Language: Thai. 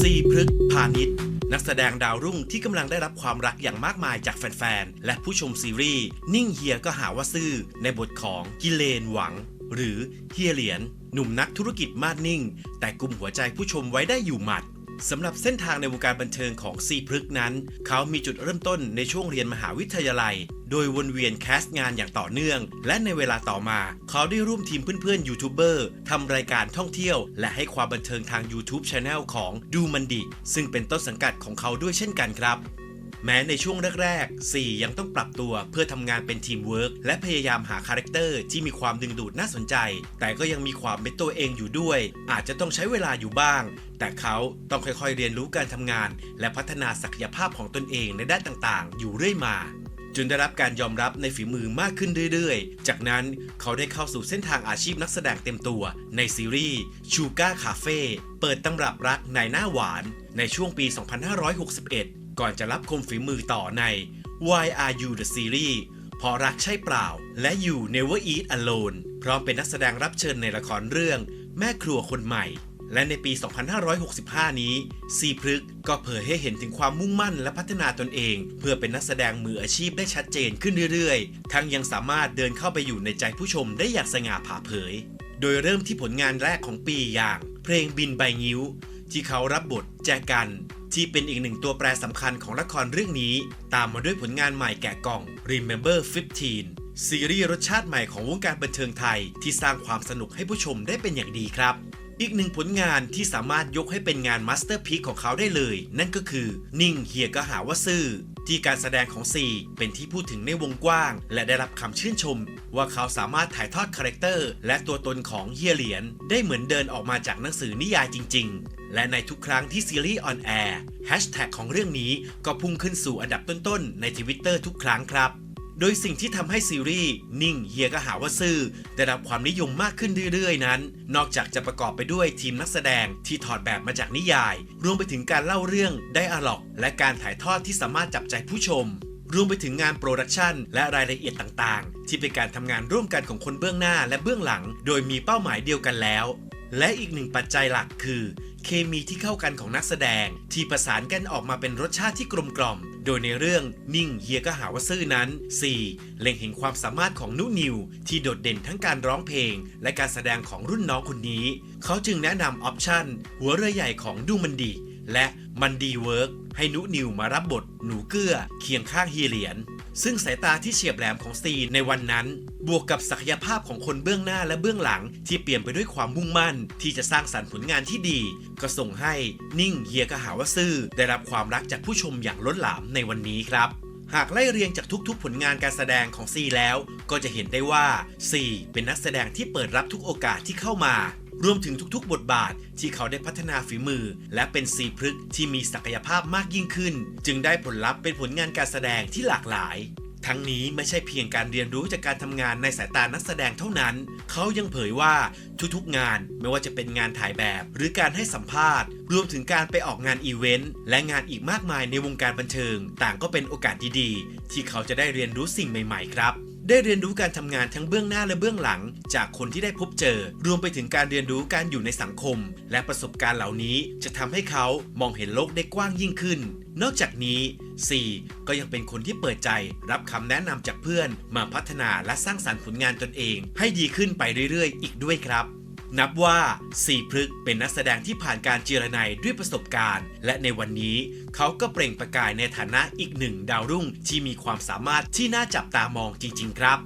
ซีพฤกษ์พาณิชย์ นักแสดงดาวรุ่งที่กำลังได้รับความรักอย่างมากมายจากแฟนๆ และผู้ชมซีรีส์ นิ่งเฮียก็หาว่าซื่อ ในบทของกิเลนหวัง หรือเฮียเหรียญหนุ่มนักธุรกิจมาดนิ่ง แต่กลุ่มหัวใจผู้ชมไว้ได้อยู่หมัด สำหรับเส้นทางในวงการบันเทิงของซีพฤกนั้น เขามีจุดเริ่มต้นในช่วงเรียนมหาวิทยาลัย โดยวนเวียนแคสต์งานอย่างต่อเนื่อง และในเวลาต่อมา เขาได้ร่วมทีมเพื่อนๆยูทูบเบอร์ทำรายการท่องเที่ยว และให้ความบันเทิงทาง YouTube Channel ของดูมันดิซึ่งเป็นต้นสังกัดของเขาด้วยเช่นกันครับ แม้ในช่วงแรกๆ 4 ยังต้องปรับตัวเพื่อทำงานเป็นทีมเวิร์กและพยายามหาคาแรคเตอร์ที่มีความดึงดูดน่าสนใจ แต่ก็ยังมีความเป็นตัวเองอยู่ด้วย อาจจะต้องใช้เวลาอยู่บ้าง แต่เขาต้องค่อยๆเรียนรู้การทำงาน และพัฒนาศักยภาพของตนเองในด้านต่างๆ อยู่เรื่อยมาจนได้รับการยอมรับในฝีมือมากขึ้นเรื่อยๆ จากนั้นเขาได้เข้าสู่เส้นทางอาชีพนักแสดงเต็มตัว ในซีรีส์ชูก้าคาเฟ่เปิดตำรับรักในหน้าหวาน ในช่วงปี 2561 ก่อนจะรับคมฝีมือต่อใน Why Are You the Series เพอรักใช่เปล่า และ You Never Eat Alone พร้อมเป็นนักแสดงรับเชิญในละครเรื่อง แม่ครัวคนใหม่ และในปี 2565 นี้ซีพฤกก็เผยให้เห็นถึงความมุ่งมั่นและพัฒนาตนเอง เพื่อเป็นนักแสดงมืออาชีพได้ชัดเจนขึ้นเรื่อยๆ ทั้งยังสามารถเดินเข้าไปอยู่ในใจผู้ชมได้อย่างสง่าผ่าเผย โดยเริ่มที่ผลงานแรกของปีอย่าง เพลงบินใบงิ้ว ที่เขารับบทแจกัน ที่เป็นอีกหนึ่งตัวแปรสำคัญของละครเรื่องนี้ ตามมาด้วยผลงานใหม่แกะกล่อง Remember 15 ซีรีส์รสชาติใหม่ของวงการบันเทิงไทย ที่สร้างความสนุกให้ผู้ชมได้เป็นอย่างดีครับ อีกหนึ่งผลงานที่สามารถยกให้เป็นงานมาสเตอร์พีของเขาได้เลย นั่นก็คือ นิ่งเฮียก็หาว่าซื่อ ที่การแสดงของซีเป็นที่พูดถึงในวงกว้าง และได้รับคำชื่นชม ว่าเขาสามารถถ่ายทอดคาแรคเตอร์ และตัวตนของเฮียเหรียญได้เหมือนเดินออกมาจากหนังสือนิยายจริง ๆ และในทุกครั้งที่ซีรีส์ออนแอร์แฮชแท็กของเรื่องนี้ก็พุ่งขึ้นสู่อันดับต้นๆในทวิตเตอร์ทุกครั้งครับ โดยสิ่งที่ทำให้ซีรีส์นิ่งเฮียก็หาว่าซื่อได้รับความนิยมมากขึ้นเรื่อยๆ นั้น นอกจากจะประกอบไปด้วยทีมนักแสดงที่ถอดแบบมาจากนิยาย รวมไปถึงการเล่าเรื่องไดอะล็อก และการถ่ายทอดที่สามารถจับใจผู้ชม รวมไปถึงงานโปรดักชันและรายละเอียดต่างๆ ที่เป็นการทำงานร่วมกันของคนเบื้องหน้าและเบื้องหลัง โดยมีเป้าหมายเดียวกันแล้ว และอีกหนึ่งปัจจัยหลักคือ เคมีที่เข้ากันของนักแสดง ที่ประสานกันออกมาเป็นรสชาติที่กลมกล่อม โดยในเรื่องนิ่งเฮียก็หาว่าซื่อนั้น 4. เล็งเห็นความสามารถของนุนิว ที่โดดเด่นทั้งการร้องเพลง และการแสดงของรุ่นน้องคนนี้ เขาจึงแนะนำออปชั่นหัวเรือใหญ่ของดูมันดี และมันดีเวิร์กให้นุนิวมารับบทหนูเกื้อเคียงข้างฮีเหรียญซึ่งสายตาที่เฉียบแหลมของซีในวันนั้น บวกกับศักยภาพของคนเบื้องหน้าและเบื้องหลัง ที่เปลี่ยนไปด้วยความมุ่งมั่น ที่จะสร้างสรรค์ผลงานที่ดี ก็ส่งให้นิ่งเฮียก็หาว่าซื่อ ได้รับความรักจากผู้ชมอย่างล้นหลามในวันนี้ครับหากไล่เรียงจากทุกๆ ผลงานการแสดงของซีแล้ว ก็จะเห็นได้ว่าซีเป็นนักแสดงที่เปิดรับทุกโอกาสที่เข้ามา รวมถึงทุกๆ บทบาทที่เขาได้พัฒนาฝีมือ และเป็นซีพฤกษ์ที่มีศักยภาพมากยิ่งขึ้น จึงได้ผลลัพธ์เป็นผลงานการแสดงที่หลากหลาย ทั้งนี้ไม่ใช่เพียงการเรียนรู้จากการทำงานในสายตานักแสดงเท่านั้น เขายังเผยว่าทุกๆงานไม่ว่าจะเป็นงานถ่ายแบบ หรือการให้สัมภาษณ์ รวมถึงการไปออกงานอีเวนต์และงานอีกมากมายในวงการบันเทิง ต่างก็เป็นโอกาสดีๆ ที่เขาจะได้เรียนรู้สิ่งใหม่ ๆ ครับ ได้เรียนรู้การทำงานทั้งเบื้องหน้าและเบื้องหลัง จากคนที่ได้พบเจอ รวมไปถึงการเรียนรู้การอยู่ในสังคม และประสบการณ์เหล่านี้จะทำให้เขามองเห็นโลกได้กว้างยิ่งขึ้น นอกจากนี้ 4. ก็ยังเป็นคนที่เปิดใจ รับคำแนะนำจากเพื่อน มาพัฒนาและสร้างสรรค์ผลงานตนเอง ให้ดีขึ้นไปเรื่อยๆ อีกด้วยครับ นับว่าสีพฤกเป็นนักแสดงที่ผ่านการเจรไนด้วยประสบการณ์ และในวันนี้เขาก็เปล่งประกายในฐานะอีกหนึ่งดาวรุ่งที่มีความสามารถที่น่าจับตามองจริง ๆ ครับ